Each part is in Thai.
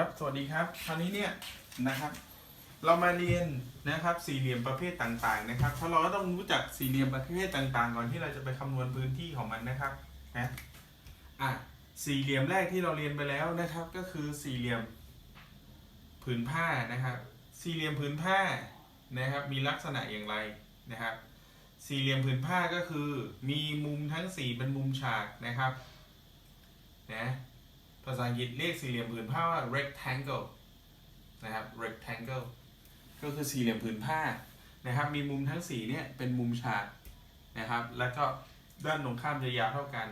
ครับ สวัสดีครับ คราวนี้เนี่ยนะครับ เรามาเรียนนะครับ สี่เหลี่ยมประเภทต่างๆนะครับเพราะเราก็ต้องรู้จักสี่เหลี่ยมประเภทต่างๆ ก่อนที่เราจะไปคำนวณพื้นที่ของมันนะครับนะอะสี่เหลี่ยมแรกที่เราเรียนไปแล้วนะครับ ก็คือสี่เหลี่ยมผืนผ้านะครับ สี่เหลี่ยมผืนผ้านะครับ มีลักษณะอย่างไรนะครับ สี่เหลี่ยมผืนผ้าก็คือ มีมุมทั้งสี่เป็นมุมฉากนะครับนะ ภาษาอังกฤษเรียกสี่เหลี่ยมผืนผ้าว่า rectangle นะครับ rectangle ก็คือสี่เหลี่ยมผืนผ้านะครับ มีมุมทั้งสี่เนี่ยเป็นมุมฉากนะครับ แล้วก็ด้านตรงข้ามจะยาวเท่ากัน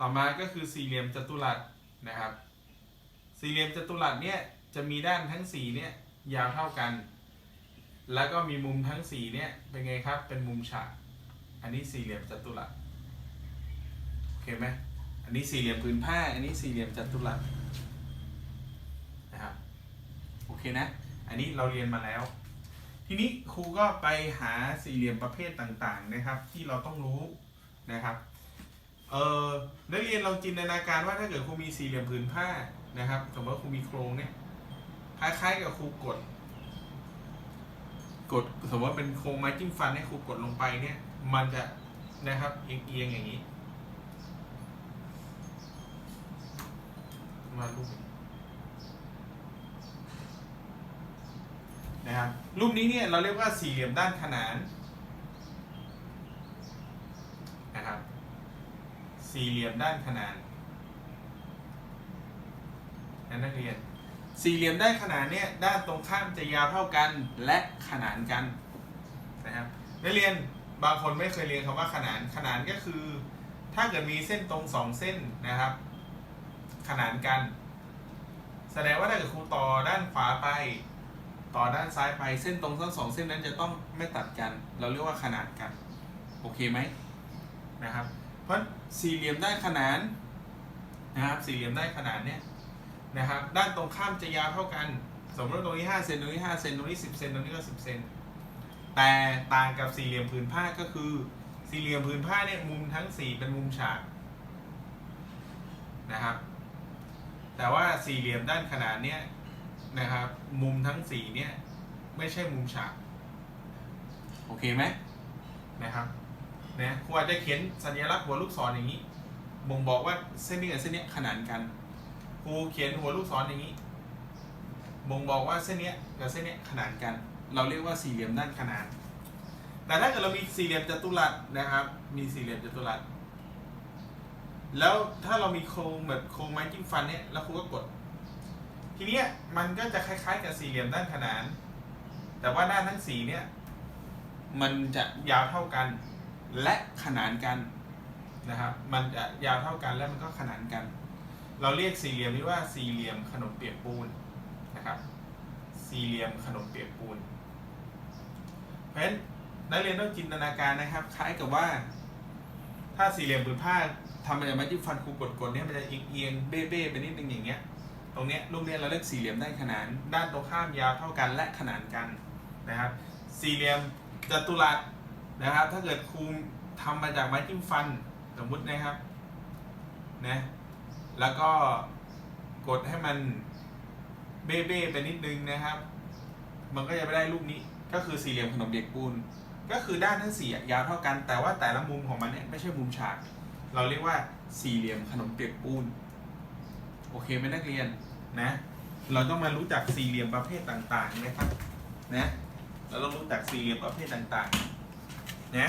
ต่อมาก็คือสี่เหลี่ยมจัตุรัสนะครับ สี่เหลี่ยมจัตุรัสเนี่ยจะมีด้านทั้งสี่เนี่ยยาวเท่ากัน แล้วก็มีมุมทั้งสี่เนี่ยเป็นไงครับ เป็นมุมฉาก อันนี้สี่เหลี่ยมจัตุรัส โอเคไหม อันนี้สี่เหลี่ยมผืนผ้า อันนี้สี่เหลี่ยมจัตุรัสนะครับ โอเคนะ อันนี้เราเรียนมาแล้ว ทีนี้ครูก็ไปหาสี่เหลี่ยมประเภทต่างๆนะครับ ที่เราต้องรู้นะครับ เออนักเรียนลองจินตนาการว่าถ้าเกิดครูมีสี่เหลี่ยมผืนผ้านะครับ สมมติว่าครูมีโครงเนี่ย คล้ายๆกับครูกด กด สมมติว่าเป็นโครงไม้จิ้มฟันให้ครูกดลงไปเนี่ย มันจะนะครับเอียงๆอย่างนี้ มารูป นี้นะครับรูปนี้เนี่ยเราเรียกว่าสี่เหลี่ยมด้านขนานนะครับสี่เหลี่ยมด้านขนานนะนักเรียนสี่เหลี่ยมด้านขนานเนี่ยด้านตรงข้ามจะยาวเท่ากันและขนานกันนะครับนักเรียนบางคนไม่เคยเรียนคำว่าขนานขนานก็คือ ถ้าเกิดมีเส้นตรงสองเส้นนะครับ ขนานกัน แสดงว่าถ้าเกิดครูต่อด้านขวาไป ต่อด้านซ้ายไปเส้นตรงทั้งสองเส้นนั้นจะต้องไม่ตัดกัน เราเรียกว่าขนานกัน โอเคไหมนะครับ เพราะสี่เหลี่ยมด้านขนานนะครับ สี่เหลี่ยมด้านขนานเนี่ยนะครับ ด้านตรงข้ามจะยาวเท่ากัน สมมติตรงนี้5เซนตรงนี้5เซนตรงนี้10เซนตรงนี้ก็10เซนแต่ต่างกับสี่เหลี่ยมผืนผ้าก็คือ สี่เหลี่ยมผืนผ้าเนี่ยมุมทั้งสี่เป็นมุมฉากนะครับ แต่ว่าสี่เหลี่ยมด้านขนานเนี่ยนะครับ มุมทั้งสี่เนี่ยไม่ใช่มุมฉากโอเคไหมนะครับนะครูอาจจะเขียนสัญลักษณ์หัวลูกศรอย่างนี้ บ่งบอกว่าเส้นนี้กับเส้นเนี้ยขนานกันครูเขียนหัวลูกศรอย่างนี้ บ่งบอกว่าเส้นเนี้ยกับเส้นเนี้ยขนานกัน เราเรียกว่าสี่เหลี่ยมด้านขนาน แต่ถ้าเกิดเรามีสี่เหลี่ยมจัตุรัสนะครับ มีสี่เหลี่ยมจัตุรัส แล้วถ้าเรามีโครงแบบโครงไม้จิ้มฟันเนี่ยแล้วครูก็กด ทีเนี้ยมันก็จะคล้ายๆกับสี่เหลี่ยมด้านขนาน แต่ว่าด้านทั้งสี่เนี่ย มันจะยาวเท่ากัน และขนานกันนะครับ มันจะยาวเท่ากันและมันก็ขนานกัน เราเรียกสี่เหลี่ยมนี้ว่าสี่เหลี่ยมขนมเปียกปูนนะครับ สี่เหลี่ยมขนมเปียกปูน เพราะฉะนั้นนักเรียนต้องจินตนาการนะครับ คล้ายกับว่า ถ้าสี่เหลี่ยมผืนผ้าทำมาจากไม้จิ้มฟันครูกดๆเนี่ยมันจะเอียงๆเบ้ๆไปนิดนึงอย่างเงี้ย ตรงเนี้ยรูปเนี้ยเราเรียกสี่เหลี่ยมได้ขนาน ด้านตรงข้ามยาวเท่ากันและขนานกันนะครับ สี่เหลี่ยมจัตุรัสนะครับ ถ้าเกิดครูทำมาจากไม้จิ้มฟันสมมุตินะครับนะแล้วก็กดให้มันเบ้ๆไปนิดนึงนะครับ มันก็จะไปได้รูปนี้ก็คือสี่เหลี่ยมขนมเด็กปูน ก็คือด้านทั้งสี่ยาวเท่ากัน แต่ว่าแต่ละมุมของมันเนี่ยไม่ใช่มุมฉาก เราเรียกว่าสี่เหลี่ยมขนมเปียกปูน โอเคไหมนักเรียนนะ เราต้องมารู้จักสี่เหลี่ยมประเภทต่างๆนะครับนะ เราต้องรู้จักสี่เหลี่ยมประเภทต่างๆนะ